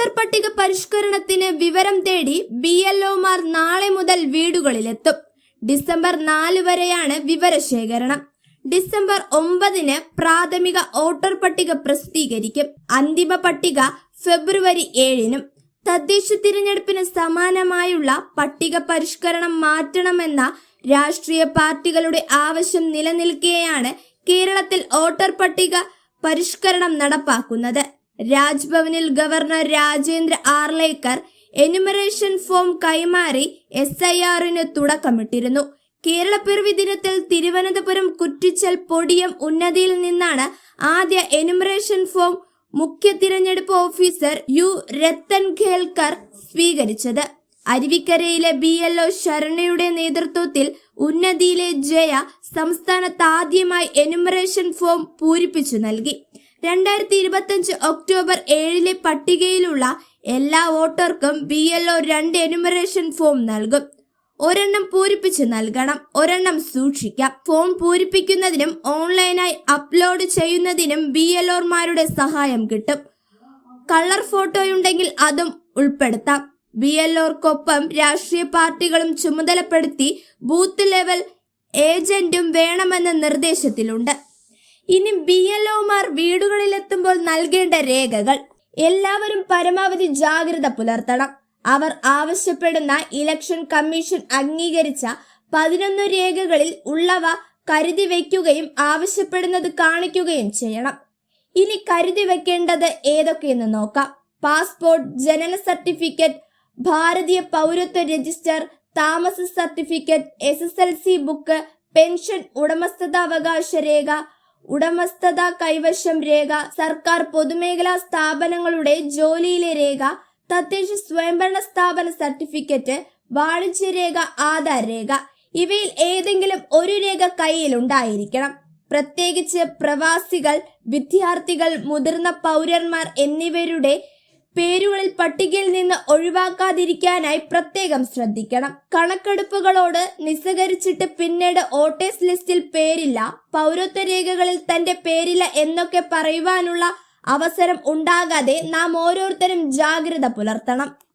Voter പട്ടിക പരിഷ്കരണത്തിന് വിവരം തേടി ബി എൽ ഒമാർ നാളെ മുതൽ വീടുകളിലെത്തും. ഡിസംബർ നാല് വരെയാണ് വിവരശേഖരണം. ഡിസംബർ ഒമ്പതിന് പ്രാഥമിക വോട്ടർ പട്ടിക പ്രസിദ്ധീകരിക്കും. അന്തിമ പട്ടിക ഫെബ്രുവരി ഏഴിനും. തദ്ദേശ തിരഞ്ഞെടുപ്പിന് സമാനമായുള്ള പട്ടിക പരിഷ്കരണം മാറ്റണമെന്ന രാഷ്ട്രീയ പാർട്ടികളുടെ ആവശ്യം നിലനിൽക്കെയാണ് കേരളത്തിൽ വോട്ടർ പട്ടിക പരിഷ്കരണം നടപ്പാക്കുന്നത്. രാജ്ഭവനിൽ governor Rajendra Arlekar enumeration form കൈമാറി എസ് ഐ ആറിന് തുടക്കമിട്ടിരുന്നു. കേരളപ്പിറവി ദിനത്തിൽ തിരുവനന്തപുരം കുറ്റിച്ചൽ പൊടിയം ഉന്നതിയിൽ നിന്നാണ് ആദ്യ എന്യൂമറേഷൻ ഫോം മുഖ്യ തിരഞ്ഞെടുപ്പ് ഓഫീസർ യു രത്തൻ ഖേൽക്കർ സ്വീകരിച്ചത്. അരുവിക്കരയിലെ ബി എൽ ഒ ശരണയുടെ നേതൃത്വത്തിൽ ഉന്നതിയിലെ ജയ സംസ്ഥാനത്ത് ആദ്യമായി എന്യൂമറേഷൻ ഫോം പൂരിപ്പിച്ചു നൽകി. രണ്ടായിരത്തി ഇരുപത്തഞ്ച് ഒക്ടോബർ ഏഴിലെ പട്ടികയിലുള്ള എല്ലാ വോട്ടർക്കും ബി എൽ ഒ രണ്ട് എനുമറേഷൻ ഫോം നൽകും. ഒരെണ്ണം പൂരിപ്പിച്ച് നൽകണം ഒരെണ്ണം സൂക്ഷിക്കാം. ഫോം പൂരിപ്പിക്കുന്നതിനും ഓൺലൈനായി അപ്ലോഡ് ചെയ്യുന്നതിനും ബി എൽ ഒമാരുടെ സഹായം കിട്ടും. കളർ ഫോട്ടോയുണ്ടെങ്കിൽ അതും ഉൾപ്പെടുത്താം. ബി എൽ ഒർക്കൊപ്പം രാഷ്ട്രീയ പാർട്ടികളും ചുമതലപ്പെടുത്തി ബൂത്ത് ലെവൽ ഏജന്റും വേണമെന്ന നിർദ്ദേശത്തിലുണ്ട്. ഇനി ബി എൽ ഒമാർ വീടുകളിലെത്തുമ്പോൾ നൽകേണ്ട രേഖകൾ. എല്ലാവരും പരമാവധി ജാഗ്രത പുലർത്തണം. അവർ ആവശ്യപ്പെടുന്ന ഇലക്ഷൻ കമ്മീഷൻ അംഗീകരിച്ച പതിനൊന്ന് രേഖകളിൽ ഉള്ളവ കരുതി വയ്ക്കുകയും ആവശ്യപ്പെടുന്നത് കാണിക്കുകയും ചെയ്യണം. ഇനി കരുതി വെക്കേണ്ടത് ഏതൊക്കെയെന്ന് നോക്കാം. പാസ്പോർട്ട് ജനന സർട്ടിഫിക്കറ്റ് ഭാരതീയ പൗരത്വ രജിസ്റ്റർ താമസ certificate S S L C book pension ഉടമസ്ഥതാവകാശ രേഖ ഉടമസ്ഥത കൈവശം രേഖ സർക്കാർ പൊതുമേഖലാ സ്ഥാപനങ്ങളുടെ ജോലിയിലെ രേഖ തദ്ദേശ സ്വയംഭരണ സ്ഥാപന സർട്ടിഫിക്കറ്റ് വാണിജ്യരേഖ ആധാർ രേഖ. ഇവയിൽ ഏതെങ്കിലും ഒരു രേഖ കയ്യിൽ ഉണ്ടായിരിക്കണം. പ്രത്യേകിച്ച് പ്രവാസികൾ വിദ്യാർത്ഥികൾ മുതിർന്ന പൗരന്മാർ എന്നിവരുടെ പേരുകളിൽ പട്ടികയിൽ നിന്ന് ഒഴിവാക്കാതിരിക്കാനായി പ്രത്യേകം ശ്രദ്ധിക്കണം. കണക്കെടുപ്പുകളോട് നിസ്സഹരിച്ചിട്ട് പിന്നീട് വോട്ടേഴ്സ് ലിസ്റ്റിൽ പേരില്ല. പൗരത്വ രേഖകളിൽ തന്റെ പേരില്ല എന്നൊക്കെ പറയുവാനുള്ള അവസരം ഉണ്ടാകാതെ നാം ഓരോരുത്തരും ജാഗ്രത പുലർത്തണം.